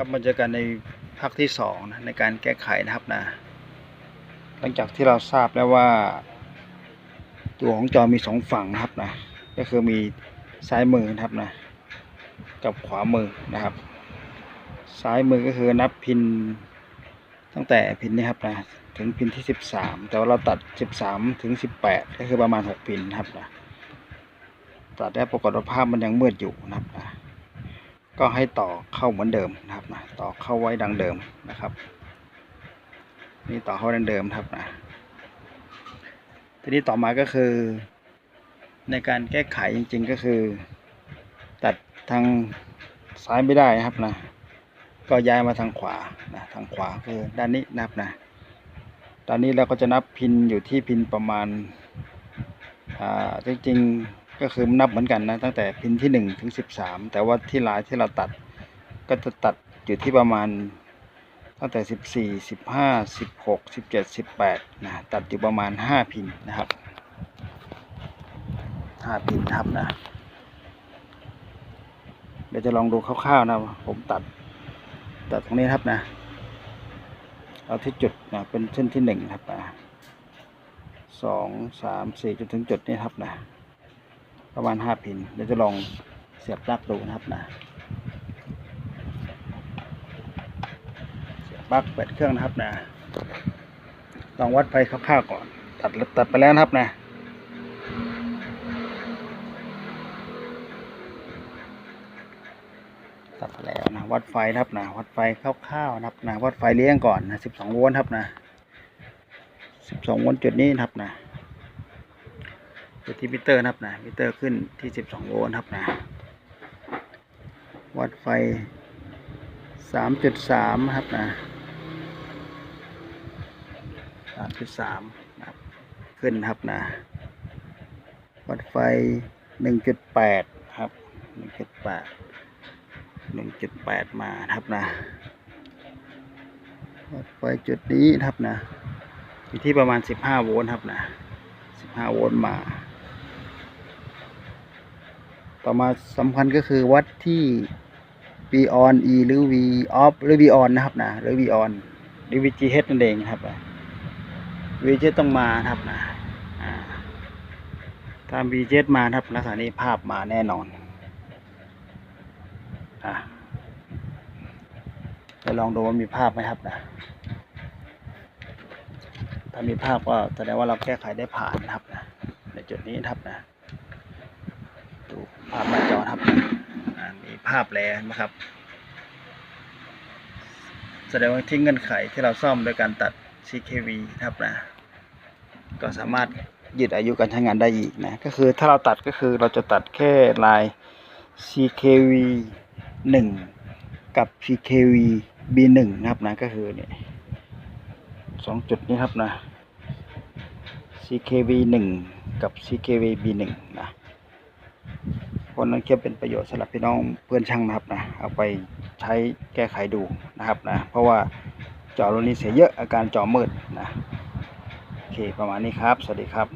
ครับมาเจอกันในภาคที่สองนะในการแก้ไขนะครับนะ หลังจากที่เราทราบแล้วว่า ตัวของจอมีสองฝั่งนะครับนะ ก็คือมีซ้ายมือนะครับนะ กับขวามือนะครับ ซ้ายมือก็คือนับพินตั้งแต่พินนี้ครับนะถึงพินที่สิบสามแต่ว่าเราตัดสิบสามถึงสิบแปดก็คือประมาณหกพินนะครับนะตัดได้ปรากฏว่าภาพมันยังมืดอยู่นะครับ ก็ให้ต่อเข้าเหมือนเดิมนะครับนะต่อเข้าไว้ดังเดิมนะครับ นี่ต่อเข้าดังเดิมครับนะทีนี้ต่อมาก็คือ ในการแก้ไขจริง ๆก็คือ ตัดทางซ้ายไม่ได้นะครับนะ ก็ย้ายมาทางขวานะทางขวาคือด้านนี้นะครับนะตอนนี้เราก็จะนับพินอยู่ที่พินประมาณอ่าจริงๆ ก็คือนับเหมือนกันนะตั้งแต่พินที่หนึ่งถึงสิบสามแต่ว่าที่ลายที่เราตัดก็จะตัดอยู่ที่ประมาณตั้งแต่สิบสี่สิบห้าสิบหกสิบเจ็ดสิบแปดนะตัดอยู่ประมาณห้าพินนะครับห้าพินครับนะ เดี๋ยวจะลองดูคร่าวๆนะผมตัดตัดตรงนี้ครับนะ เอาที่จุดนะเป็นเส้นที่หนึ่งครับนะสองสามสี่จนถึงจุดนี้ครับนะ ประมาณห้าพินเดี๋ยวจะลองเสียบปลั๊กดูนะครับนะเสียบปลั๊กเปิดเครื่องนะครับนะลองวัดไฟคร่าวๆก่อน ตัดตัดไปแล้วนะครับนะตัดไปแล้วนะวัดไฟนะครับนะวัดไฟคร่าวๆนะครับนะวัดไฟเลี้ยงก่อนนะสิบสองโวลต์ครับนะสิบสองโวลต์จุดนี้นะครับนะ จุดที่มิเตอร์นะครับนะมิเตอร์ขึ้นที่สิบสองโวลต์ครับนะวัดไฟสามจุดสามครับนะสามจุดสามนะครับขึ้นครับนะวัดไฟหนึ่งจุดแปดครับหนึ่งจุดแปดหนึ่งจุดแปดมาครับนะวัดไฟจุดนี้ครับนะอยู่ที่ประมาณสิบห้าโวลต์ครับนะสิบห้าโวลต์มา ต่อมาสำคัญก็คือวัดที่ V on E หรือ V off หรือ V on นะครับนะหรือ V on หรือ VGH นั่นเองครับนะ VGH ต้องมาครับนะอ่าถ้า VGH มาครับลักษณะนี้ภาพมาแน่นอนอะจะลองดูว่ามีภาพไหมครับนะถ้ามีภาพก็แสดงว่าเราแก้ไขได้ผ่านนะครับนะในจุดนี้นะครับนะ ดูภาพหน้าจอครับมีภาพแล้วนะครับ แสดงว่าที่เงื่อนไขที่เราซ่อมโดยการตัด CKV ครับนะ ก็สามารถยืดอายุการใช้งานได้อีกนะ ก็คือถ้าเราตัดก็คือเราจะตัดแค่ลาย CKV หนึ่งกับ CKV B หนึ่งนะครับนะ ก็คือเนี่ยสองจุดนี้ครับนะ CKV หนึ่งกับ CKV B หนึ่งนะ คนนั้นเก็บเป็นประโยชน์สำหรับพี่น้องเพื่อนช่างนะครับนะเอาไปใช้แก้ไขดูนะครับนะเพราะว่าจอรุ่นนี้เสียเยอะอาการจอมืดนะโอเคประมาณนี้ครับ สวัสดีครับ